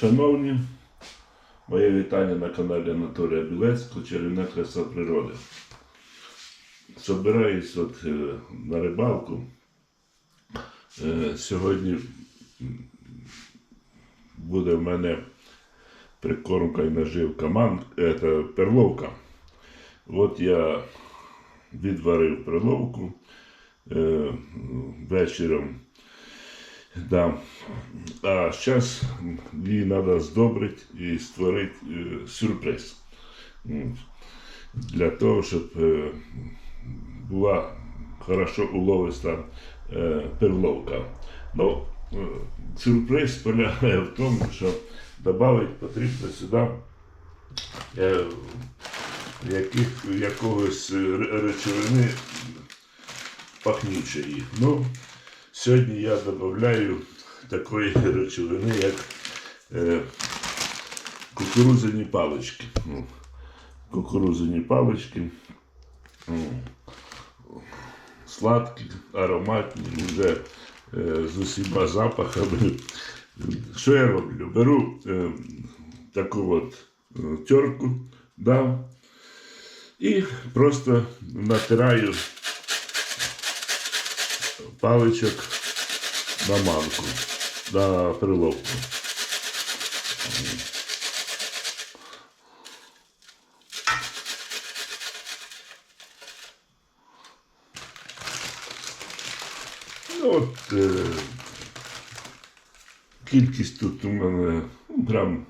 Шановні, моє вітання на каналі Анатолія Білецького, чарівна краса природи. Собираюсь от е, на рибалку. Е, Сьогодні буде в мене прикормка і наживка ман, это, перловка. От я відварив перловку е, вечором. Да. А зараз її треба здобрити і створити е, сюрприз. Для того, щоб е, була хорошо уловиста е, перловка. Ну, сюрприз полягає в тому, що додати потрібно сюди яких, якогось ре- речовини пахнючої. Ну, Сьогодні я додаю такої речовини, як е, кукурудзяні палички. Ну, Кукурудзяні палички. Сладкі, ароматні, вже е, з усіма запахами. Що я роблю? Беру е, таку от е, терку, да, і просто натираю паличок на манку, на приловку. Ну, от, е, кількість тут у мене ну, грам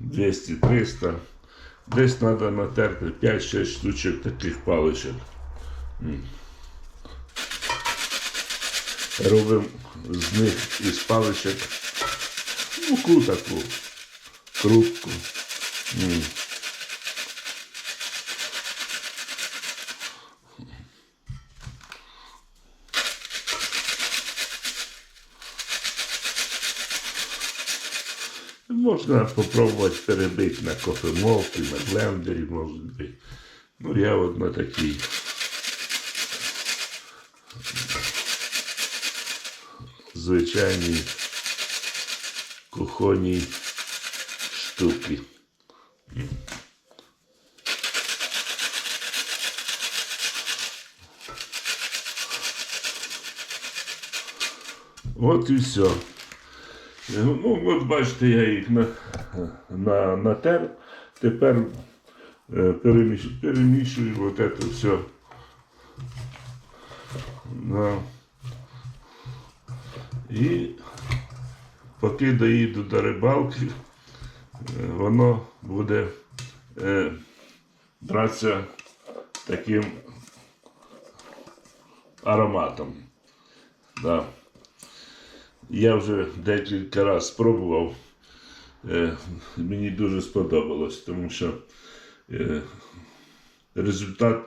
200-300. Десь треба натерти 5-6 штучок таких паличок. Робимо з них із паличок муку таку, крупку. Можна попробувати перебити на кофемолці, на блендері, може бути. Ну, я от на такій звичайній кухонній штуки. От і все. Ну, от бачите, я їх на, на, натер. Тепер переміщую, перемішую от це все. На. І поки доїду до рибалки, е, воно буде е, братися таким ароматом. Да. Я вже декілька разів спробував. Е, мені дуже сподобалось, тому що е, результат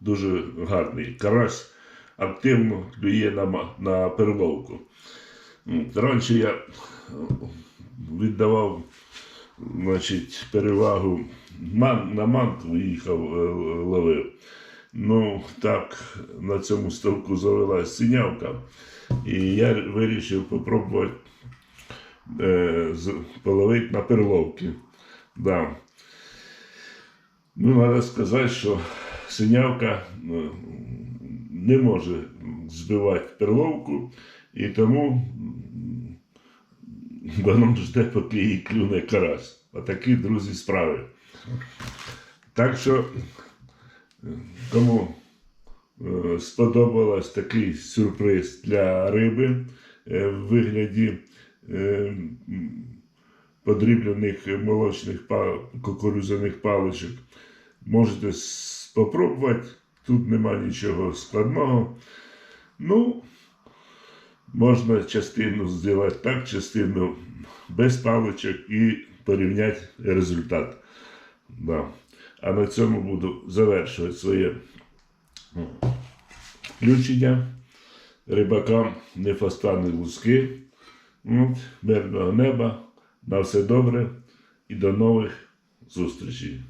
дуже гарний. Карась активно клює на, на перловку. Раніше я е, віддавав значить, перевагу на манку їхав, е, ловив. Ну, так, на цьому ставку завелась синявка. І я вирішив попробувати е, половити на перловки. Да. Ну, треба сказати, що синявка ну, не може збивати перловку, і тому м, вона жде, поки їй клюне карась. Отакі, друзі, справи. Так що, е, кому е, сподобалось такий сюрприз для риби е, в вигляді подріблених молочних кукурудзяних паличок, можете спробувати. Тут нема нічого складного. Ну, можна частину зробити так, частину без паличок і порівняти результат. Да. А на цьому буду завершувати своє включення. Рибакам не фастани луски. Мирного неба. На все добре і до нових зустрічей.